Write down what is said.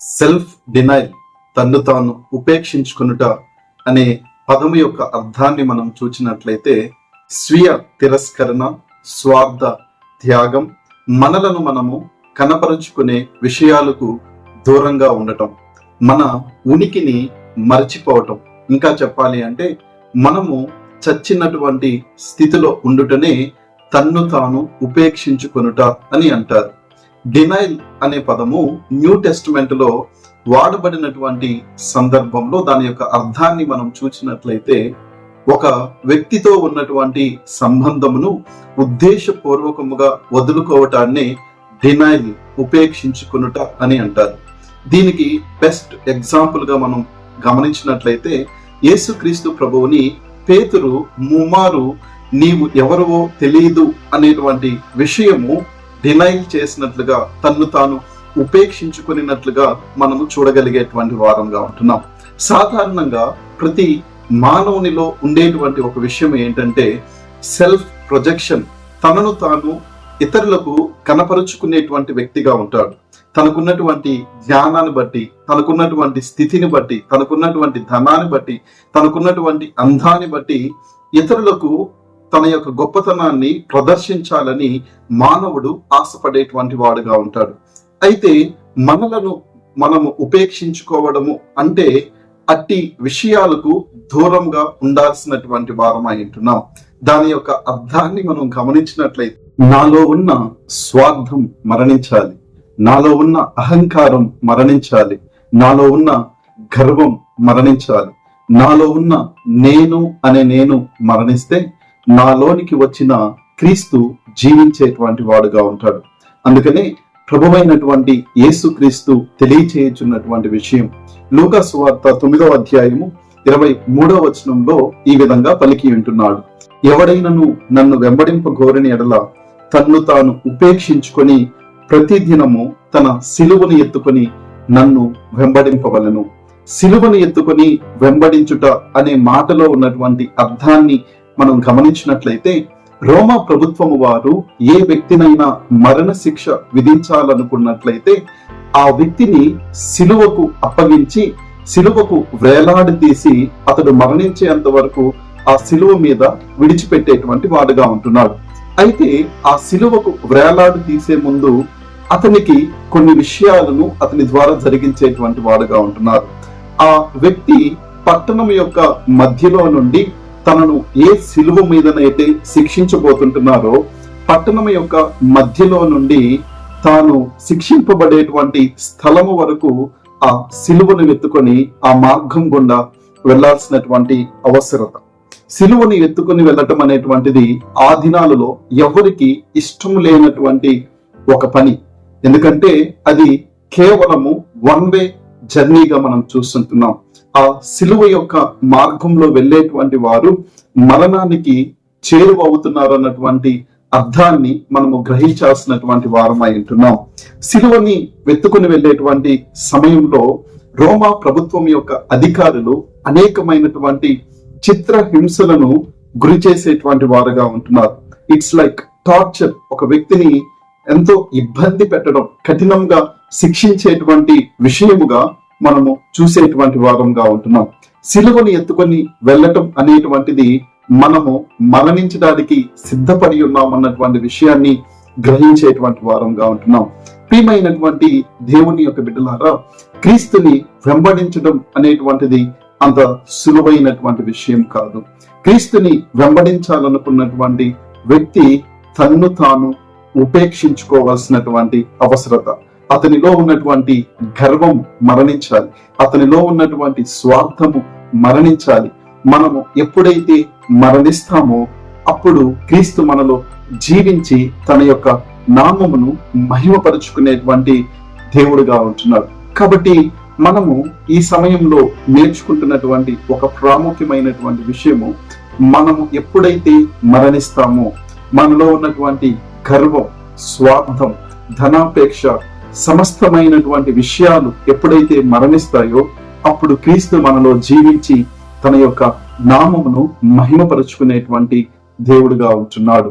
Self denial తన్ను తాను ఉపేక్షించుకునుట అనే పదము యొక్క అర్థాన్ని మనం చూచినట్లయితే స్వీయ తిరస్కరణ స్వార్థ త్యాగం మనలను మనము కనపరుచుకునే విషయాలకు దూరంగా ఉండటం మన ఉనికిని మర్చిపోవటం. ఇంకా చెప్పాలి అంటే మనము చచ్చినటువంటి స్థితిలో ఉండుటనే తన్ను తాను ఉపేక్షించుకొనుట అని అంటారు. డినైల్ అనే పదము న్యూ టెస్టిమెంట్లో వాడబడినటువంటి సందర్భంలో దాని యొక్క అర్థాన్ని మనం చూసినట్లయితే ఒక వ్యక్తితో ఉన్నటువంటి సంబంధమును ఉద్దేశపూర్వకముగా వదులుకోవటాన్ని డినైల్ ఉపేక్షించుకునుట అని అంటారు. దీనికి బెస్ట్ ఎగ్జాంపుల్గా మనం గమనించినట్లయితే యేసుక్రీస్తు ప్రభువుని పేతురు ముమారు నీవు ఎవరవో తెలియదు అనేటువంటి విషయము డినైల్ చేసినట్లుగా తన్ను తాను ఉపేక్షించుకునినట్లుగా మనము చూడగలిగేటువంటి వారంగా ఉంటున్నాం. సాధారణంగా ప్రతి మానవునిలో ఉండేటువంటి ఒక విషయం ఏంటంటే సెల్ఫ్ ప్రొజెక్షన్ తనను తాను ఇతరులకు కనపరుచుకునేటువంటి వ్యక్తిగా ఉంటాడు. తనకున్నటువంటి జ్ఞానాన్ని బట్టి తనకున్నటువంటి స్థితిని బట్టి తనకున్నటువంటి ధనాన్ని బట్టి తనకున్నటువంటి అందాన్ని బట్టి ఇతరులకు తన యొక్క గొప్పతనాన్ని ప్రదర్శించాలని మానవుడు ఆశపడేటువంటి వాడుగా ఉంటాడు. అయితే మనలను మనము ఉపేక్షించుకోవడము అంటే అట్టి విషయాలకు దూరంగా ఉండాల్సినటువంటి వారం ఉంటున్నాం. దాని యొక్క అర్థాన్ని మనం గమనించినట్లయితే నాలో ఉన్న స్వార్థం మరణించాలి. నాలో ఉన్న అహంకారం మరణించాలి. నాలో ఉన్న గర్వం మరణించాలి. నాలో ఉన్న నేను అనే నేను మరణిస్తే నాలోనికి వచ్చిన క్రీస్తు జీవించేటువంటి వాడుగా ఉంటాడు. అందుకనే ప్రభువైనటువంటి యేసుక్రీస్తు తెలియచేయుచున్నటువంటి విషయం లూకాసు వార్త తొమ్మిదవ అధ్యాయము ఇరవై మూడవ వచనంలో ఈ విధంగా పలికి ఉంటున్నాడు. ఎవడైనను నన్ను వెంబడింపగోరని ఎడల తన్ను తాను ఉపేక్షించుకొని ప్రతిదినము తన సిలువను ఎత్తుకొని నన్ను వెంబడింపవలను. సిలువను ఎత్తుకొని వెంబడించుట అనే మాటలో ఉన్నటువంటి అర్థాన్ని మనం గమనించినట్లయితే రోమా ప్రభుత్వము వారు ఏ వ్యక్తినైనా మరణ శిక్ష విధించాలనుకున్నట్లయితే ఆ వ్యక్తిని సిలువకు అప్పగించి సిలువకు వేలాడి తీసి అతడు మరణించేంత వరకు ఆ సిలువ మీద విడిచిపెట్టేటువంటి వాడుగా ఉంటున్నాడు. అయితే ఆ సిలువకు వేలాడి తీసే ముందు అతనికి కొన్ని విషయాలను అతని ద్వారా జరిగించేటువంటి వాడుగా ఉంటున్నారు. ఆ వ్యక్తి పట్టణం యొక్క మధ్యలో నుండి తనను ఏ సిలువ మీదనైతే శిక్షించబోతుంటున్నారో పట్టణం యొక్క మధ్యలో నుండి తాను శిక్షింపబడేటువంటి స్థలము వరకు ఆ సిలువను ఎత్తుకొని ఆ మార్గం గుండా వెళ్ళాల్సినటువంటి అవసరత. సిలువని ఎత్తుకొని వెళ్ళటం అనేటువంటిది ఆ దినాలలో ఎవరికి ఇష్టం లేనటువంటి ఒక పని. ఎందుకంటే అది కేవలము వన్ వే జర్నీగా మనం చూస్తుంటున్నాం. ఆ సిలువ యొక్క మార్గంలో వెళ్ళేటువంటి వారు మరణానికి చేరువ అవుతున్నారు అన్నటువంటి అర్థాన్ని మనము గ్రహించాల్సినటువంటి వారమై ఉంటున్నాం. సిలువని వెతుకుని వెళ్ళేటువంటి సమయంలో రోమా ప్రభుత్వం యొక్క అధికారులు అనేకమైనటువంటి చిత్ర హింసలను గురి చేసేటువంటి వారుగా ఉంటున్నారు. ఇట్స్ లైక్ టార్చర్ ఒక వ్యక్తిని ఎంతో ఇబ్బంది పెట్టడం కఠినంగా శిక్షించేటువంటి విషయముగా మనము చూసేటువంటి వారంగా ఉంటున్నాం. సిలువని ఎత్తుకొని వెళ్ళటం అనేటువంటిది మనము మరణించడానికి సిద్ధపడి ఉన్నాం అన్నటువంటి విషయాన్ని గ్రహించేటువంటి వారంగా ఉంటున్నాం. ప్రియమైనటువంటి దేవుని యొక్క బిడ్డలారా క్రీస్తుని వెంబడించడం అనేటువంటిది అంత సులువైనటువంటి విషయం కాదు. క్రీస్తుని వెంబడించాలనుకున్నటువంటి వ్యక్తి తన్ను తాను ఉపేక్షించుకోవాల్సినటువంటి అవసరత. అతనిలో ఉన్నటువంటి గర్వం మరణించాలి. అతనిలో ఉన్నటువంటి స్వార్థము మరణించాలి. మనము ఎప్పుడైతే మరణిస్తామో అప్పుడు క్రీస్తు మనలో జీవించి తన యొక్క నామమును మహిమపరుచుకునేటువంటి దేవుడుగా ఉంటున్నాడు. కాబట్టి మనము ఈ సమయంలో నేర్చుకుంటున్నటువంటి ఒక ప్రాముఖ్యమైనటువంటి విషయము మనము ఎప్పుడైతే మరణిస్తామో మనలో ఉన్నటువంటి గర్వం స్వార్థం ధనాపేక్ష సమస్తమైనటువంటి విషయాలు ఎప్పుడైతే మరణిస్తాయో అప్పుడు క్రీస్తు మనలో జీవించి తన యొక్క నామమును మహిమపరుచుకునేటువంటి దేవుడుగా ఉంటున్నాడు.